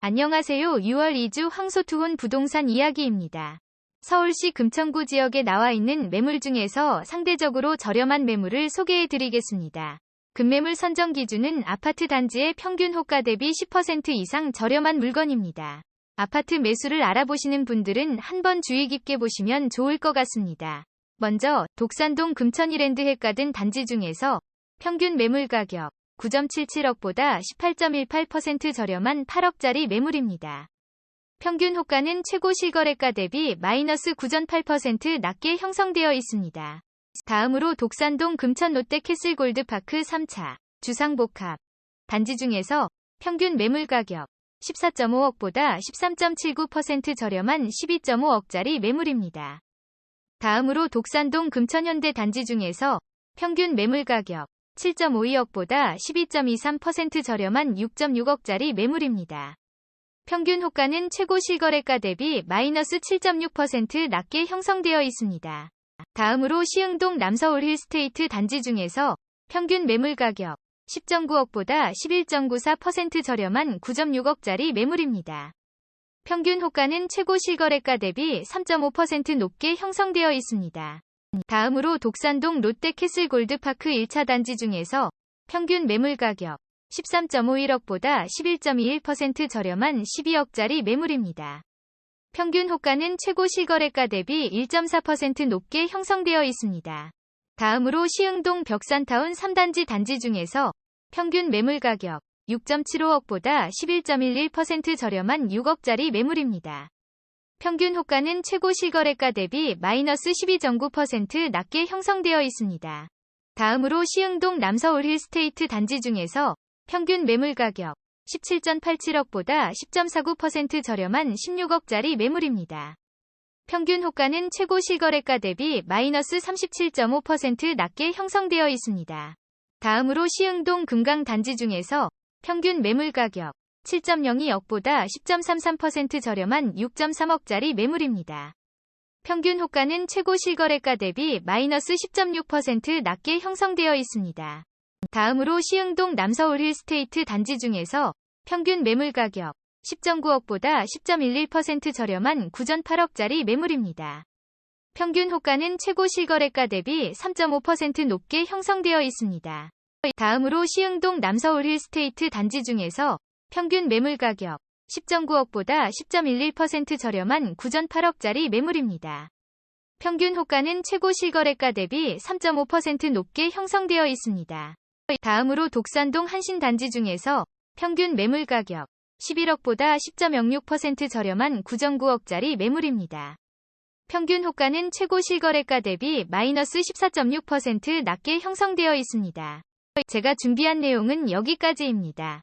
안녕하세요. 6월 2주 황소투혼 부동산 이야기입니다. 서울시 금천구 지역에 나와 있는 매물 중에서 상대적으로 저렴한 매물을 소개해 드리겠습니다. 금매물 선정 기준은 아파트 단지의 평균 호가 대비 10% 이상 저렴한 물건입니다. 아파트 매수를 알아보시는 분들은 한번 주의 깊게 보시면 좋을 것 같습니다. 먼저 독산동 금천이랜드 해가든 단지 중에서 평균 매물 가격 9.77억보다 18.18% 저렴한 8억짜리 매물입니다. 평균 호가는 최고 실거래가 대비 마이너스 9.8% 낮게 형성되어 있습니다. 다음으로 독산동 금천 롯데 캐슬 골드파크 3차 주상복합 단지 중에서 평균 매물 가격 14.5억보다 13.79% 저렴한 12.5억짜리 매물입니다. 다음으로 독산동 금천현대 단지 중에서 평균 매물 가격 7.52억보다 12.23% 저렴한 6.6억짜리 매물입니다. 평균 호가는 최고 실거래가 대비 마이너스 7.6% 낮게 형성되어 있습니다. 다음으로 시흥동 남서울 힐스테이트 단지 중에서 평균 매물 가격 10.9억보다 11.94% 저렴한 9.6억짜리 매물입니다. 평균 호가는 최고 실거래가 대비 3.5% 높게 형성되어 있습니다. 다음으로 독산동 롯데 캐슬 골드파크 1차 단지 중에서 평균 매물 가격 13.51억보다 11.21% 저렴한 12억짜리 매물입니다. 평균 호가는 최고 실거래가 대비 1.4% 높게 형성되어 있습니다. 다음으로 시흥동 벽산타운 3단지 단지 중에서 평균 매물 가격 6.75억보다 11.11% 저렴한 6억짜리 매물입니다. 평균 호가는 최고 실거래가 대비 마이너스 12.9% 낮게 형성되어 있습니다. 다음으로 시흥동 남서울 힐스테이트 단지 중에서 평균 매물 가격 17.87억보다 10.49% 저렴한 16억짜리 매물입니다. 평균 호가는 최고 실거래가 대비 마이너스 37.5% 낮게 형성되어 있습니다. 다음으로 시흥동 금강 단지 중에서 평균 매물 가격 7.02 억보다 10.33% 저렴한 6.3억짜리 매물입니다. 평균 호가는 최고 실거래가 대비 마이너스 10.6% 낮게 형성되어 있습니다. 다음으로 시흥동 남서울 힐스테이트 단지 중에서 평균 매물 가격 10.9억보다 10.11% 저렴한 9.8억짜리 매물입니다. 평균 호가는 최고 실거래가 대비 3.5% 높게 형성되어 있습니다. 다음으로 시흥동 남서울 힐스테이트 단지 중에서 평균 매물 가격 10.9억보다 10.11% 저렴한 9.8억짜리 매물입니다. 평균 호가는 최고 실거래가 대비 3.5% 높게 형성되어 있습니다. 다음으로 독산동 한신 단지 중에서 평균 매물 가격 11억보다 10.06% 저렴한 9.9억짜리 매물입니다. 평균 호가는 최고 실거래가 대비 마이너스 14.6% 낮게 형성되어 있습니다. 제가 준비한 내용은 여기까지입니다.